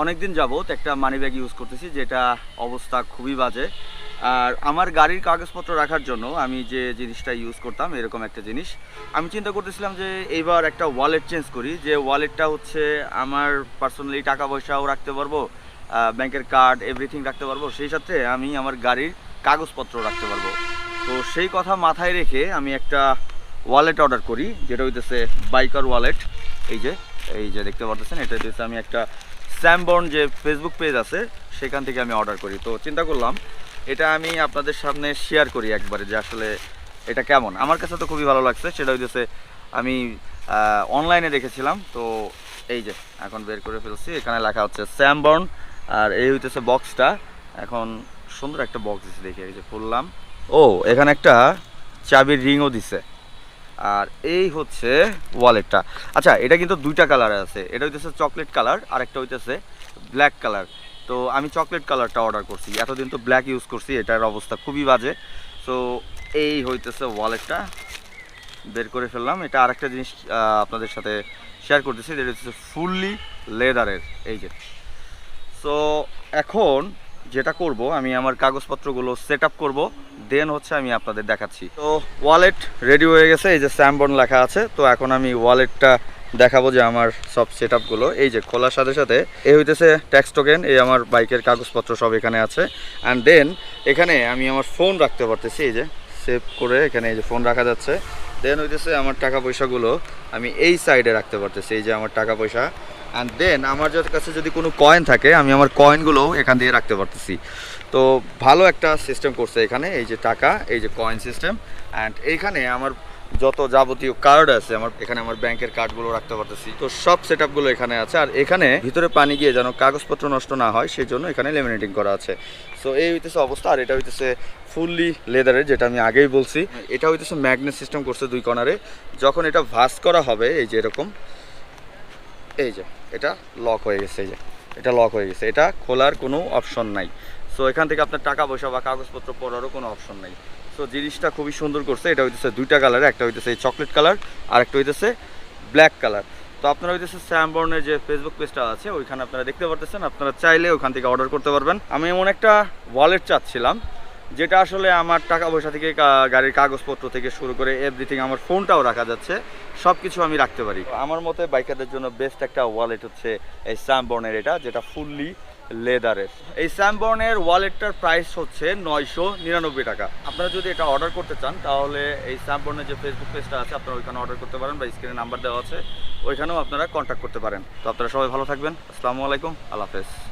অনেক দিন যাবত একটা মানি ব্যাগ ইউজ করতেছি, যেটা অবস্থা খুবই বাজে। আর আমার গাড়ির কাগজপত্র রাখার জন্য আমি যে জিনিসটা ইউজ করতাম, এরকম একটা জিনিস। আমি চিন্তা করতেছিলাম যে এইবার একটা ওয়ালেট চেঞ্জ করি, যে ওয়ালেটটা হচ্ছে আমার পার্সোনালি টাকা পয়সাও রাখতে পারব ব্যাংকের কার্ড এভরিথিং রাখতে পারব, সেই সাথে আমি আমার গাড়ির কাগজপত্র রাখতে পারব। তো সেই কথা মাথায় রেখে আমি একটা ওয়ালেট অর্ডার করি, যেটা হইতেছে বাইকার ওয়ালেট এই যে এই যে দেখতে পারতেছেন, এটা হচ্ছে আমি একটা স্যামবর্ন যে ফেসবুক পেজ আছে, সেখান থেকে আমি অর্ডার করি। তো চিন্তা করলাম, এটা আমি আপনাদের সামনে শেয়ার করি একবারে যে আসলে এটা কেমন। আমার কাছে তো খুবই ভালো লাগছে, সেটা হইতেছে আমি অনলাইনে দেখেছিলাম, তো এই যে, এখন বের করে ফেলছি, এখানে লেখা হচ্ছে স্যামবর্ন, আর এই হইতেছে বক্সটা এখন সুন্দর একটা বক্স দিচ্ছে দেখি, এই যে খুললাম। ও, এখানে একটা চাবির রিংও দিছে। আর এই হচ্ছে ওয়ালেটটা। আচ্ছা এটা কিন্তু দুইটা কালার আছে। এটা হইতেছে চকলেট কালার আর একটা হইতেছে ব্ল্যাক কালার। তো আমি চকলেট কালারটা অর্ডার করছি। এতদিন তো ব্ল্যাক ইউজ করছি, এটার অবস্থা খুবই বাজে। তো এই হইতেছে ওয়ালেটটা। বের করে ফেললাম। এটা আরেকটা জিনিস আপনাদের সাথে শেয়ার করতেছি, যেটা হচ্ছে ফুললি লেদারের। এই যে। সো, এখন যেটা করব, আমি আমার কাগজপত্রগুলো সেট আপ করব। দেন হচ্ছে আমি আপনাদের দেখাচ্ছি। তো ওয়ালেট রেডি হয়ে গেছে, এই যে স্যামবন লেখা আছে, তো এখন আমি ওয়ালেটটা দেখাবো যে আমার সব সেট এই যে খোলার সাথে সাথে, এই হইতেছে ট্যাক্স টোকেন এই আমার বাইকের কাগজপত্র সব এখানে আছে। অ্যান্ড দেন এখানে আমি আমার ফোন রাখতে পারতেছি, এই যে সেভ করে এখানে এই যে ফোন রাখা যাচ্ছে। দেন হইতেছে আমার টাকা পয়সাগুলো আমি এই সাইডে রাখতে পারতেছি, এই যে আমার টাকা পয়সা। অ্যান্ড দেন আমার কাছে যদি কোনো কয়েন থাকে, আমি আমার কয়েনগুলোও এখান দিয়ে রাখতে পারতেছি। তো ভালো একটা সিস্টেম করছে এখানে, এই যে টাকা, এই যে কয়েন সিস্টেম অ্যান্ড এইখানে আমার যত যাবতীয় কার্ড আছে, আমার এখানে আমার ব্যাংকের কার্ডগুলো রাখতে পারতেছি। তো সব সেট এখানে আছে। আর এখানে ভিতরে পানি গিয়ে যেন কাগজপত্র নষ্ট না হয় সেই জন্য এখানে লেমিনেটিং করা আছে। সো এই হইতেছে অবস্থা, আর এটা হইতেছে ফুললি লেদারের যেটা আমি আগেই বলছি। এটা হইতেছে ম্যাগনেট সিস্টেম করছে দুই কর্নারে যখন এটা ভাস করা হবে, এই যে এরকম, এই যে। এটা লক হয়ে গেছে যে। এটা লক হয়ে গেছে। এটা খোলার কোনো অপশন নাই। সো এখান থেকে আপনার টাকা পয়সা বা কাগজপত্র পড়ারও কোনো অপশন নাই। সো জিনিসটা খুবই সুন্দর করছে। এটা হইতেছে দুইটা কালার একটা হইতেছে চকলেট কালার আর একটা হইতেছে ব্ল্যাক কালার তো আপনারা হইতেছে স্যামবর্নের যে ফেসবুক পেজটা আছে, ওইখানে আপনারা দেখতে পারতেছেন। আপনারা চাইলে ওখান থেকে অর্ডার করতে পারবেন। আমি এমন একটা ওয়ালেট চাচ্ছিলাম যেটা আসলে আমার টাকা পয়সা থেকে গাড়ির কাগজপত্র থেকে শুরু করে এভরিথিং আমার ফোনটাও রাখা যাচ্ছে সব কিছু আমি রাখতে পারি। আমার মতে বাইকারদের জন্য বেস্ট একটা ওয়ালেট হচ্ছে এই স্যামবর্নের এটা, যেটা ফুললি লেদারের এই স্যামবর্নের ওয়ালেটটার প্রাইস হচ্ছে নয়শো নিরানব্বই টাকা। আপনারা যদি এটা অর্ডার করতে চান, তাহলে এই স্যামবর্নের যে ফেসবুক পেজটা আছে, আপনারা ওইখানে অর্ডার করতে পারেন বা স্ক্রিনে নাম্বার দেওয়া আছে, ওইখানেও আপনারা কন্ট্যাক্ট করতে পারেন। তো আপনারা সবাই ভালো থাকবেন। আসসালামু আলাইকুম। আল্লাহ হাফেজ।